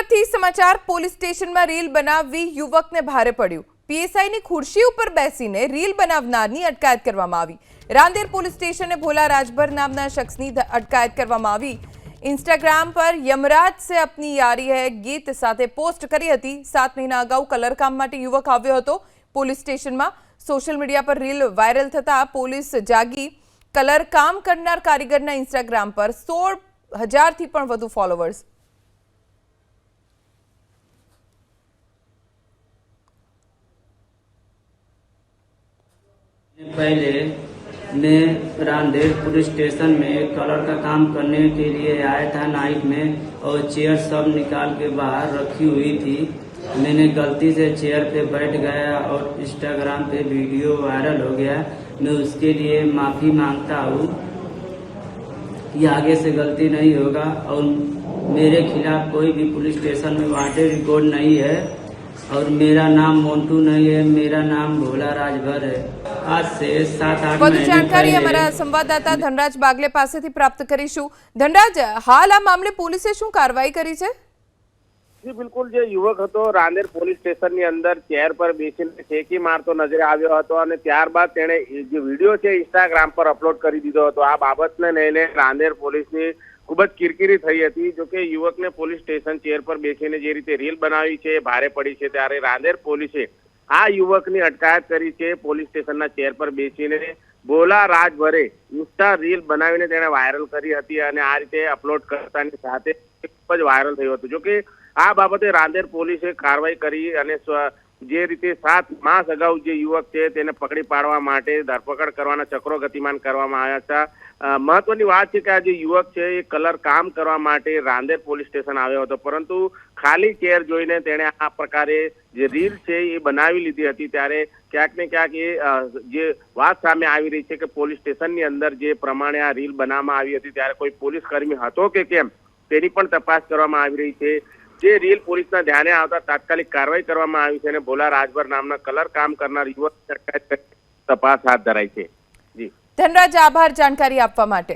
સુરતથી સમાચાર, પોલીસ સ્ટેશનમાં રીલ બનાવવી યુવકને ભારે પડ્યું. પીએસઆઈની ખુરશી ઉપર બેસીને રીલ બનાવનારની અટકાયત કરવામાં આવી. રાંદેર પોલીસ સ્ટેશને ભોલા રાજભર નામના શખ્સની અટકાયત કરવામાં આવી. ઇન્સ્ટાગ્રામ પર યમરાજ સે અપની યારી હૈ, ગીત સાથે પોસ્ટ કરી હતી. સાત મહિના અગાઉ કલરકામ માટે યુવક આવ્યો હતો. પોલીસ સ્ટેશનમાં સોશિયલ મીડિયા પર રીલ વાયરલ થતા પોલીસ જાગી. કલરકામ કરનાર કારીગરના ઇન્સ્ટાગ્રામ પર સોળ હજારથી પણ વધુ ફોલોવર્સ पहले मैं रामदेव पुलिस स्टेशन में कलर का काम करने के लिए आया था नाइट में और चेयर सब निकाल के बाहर रखी हुई थी। मैंने गलती से चेयर पे बैठ गया और इंस्टाग्राम पे वीडियो वायरल हो गया। मैं उसके लिए माफ़ी माँगता हूँ। कि आगे से गलती नहीं होगा और मेरे खिलाफ कोई भी पुलिस स्टेशन में वांटेड रिकॉर्ड नहीं है और मेरा नाम मोन्टू नहीं है, मेरा नाम भोला राजभर है। વધુ જાણકારી અમારા સંવાદદાતા ધનરાજ બાગલે પાસેથી પ્રાપ્ત કરીશું. ધનરાજ હાલ આ મામલે પોલીસે શું કાર્યવાહી કરી છે? જી બિલકુલ. જે યુવક હતો રાંદેર પોલીસ સ્ટેશનની અંદર ચેર પર બેસીને શેકી મારતો નજરે આવ્યો હતો અને ત્યારબાદ તેણે જે વીડિયો છે ઇન્સ્ટાગ્રામ પર અપલોડ કરી દીધો હતો. આ બાબતને લઈને રાંદેર પોલીસની ખૂબ જ કિરકિરી થઈ હતી. જોકે યુવકને પોલીસ સ્ટેશન ચેર પર બેસીને જે રીતે રીલ બનાવી છે ભારે પડી છે. ત્યારે રાંદેર પોલીસે આ યુવકની અટકાયત કરી છે. પોલીસ સ્ટેશનના ચેર પર બેસીને બોલા રાજભરે ઇન્સ્ટા રીલ બનાવીને તેણે વાયરલ કરી હતી અને આ રીતે અપલોડ કરતાની સાથે ખૂબ જ વાયરલ થયું હતું. જોકે આ બાબતે રાંદેર પોલીસે કાર્યવાહી કરી અને જે રીતે સાત માસ અગાઉ જે યુવક છે તેને પકડી પાડવા માટે ધરપકડ કરવાના ચક્રો ગતિમાન કરવામાં આવ્યા હતા. મહત્વની વાત છે કે આ જે યુવક છે, એ કલર કામ કરવા માટે રાંદેર પોલીસ સ્ટેશન આવ્યો હતો. પરંતુ ખાલી ચેર જોઈને તેણે આ પ્રકારે જે રીલ છે, એ બનાવી લીધી હતી ત્યારે ક્યાંક ને ક્યાંક એ જે વાત સામે આવી રહી છે કે પોલીસ સ્ટેશનની અંદર જે પ્રમાણે આ રીલ બનાવવામાં આવી હતી ત્યારે કોઈ પોલીસ કર્મી હતો કે કેમ, તેની પણ તપાસ કરવામાં આવી રહી છે. જે રીલ પોલીસના ધ્યાને આવતા તાત્કાલિક કાર્યવાહી કરવામાં આવી છે અને ભોલા રાજભર નામના કલર કામ કરનાર યુવક તપાસ હાથ ધરાઈ છે. ધનરાજ આભાર જાણકારી આપવા માટે.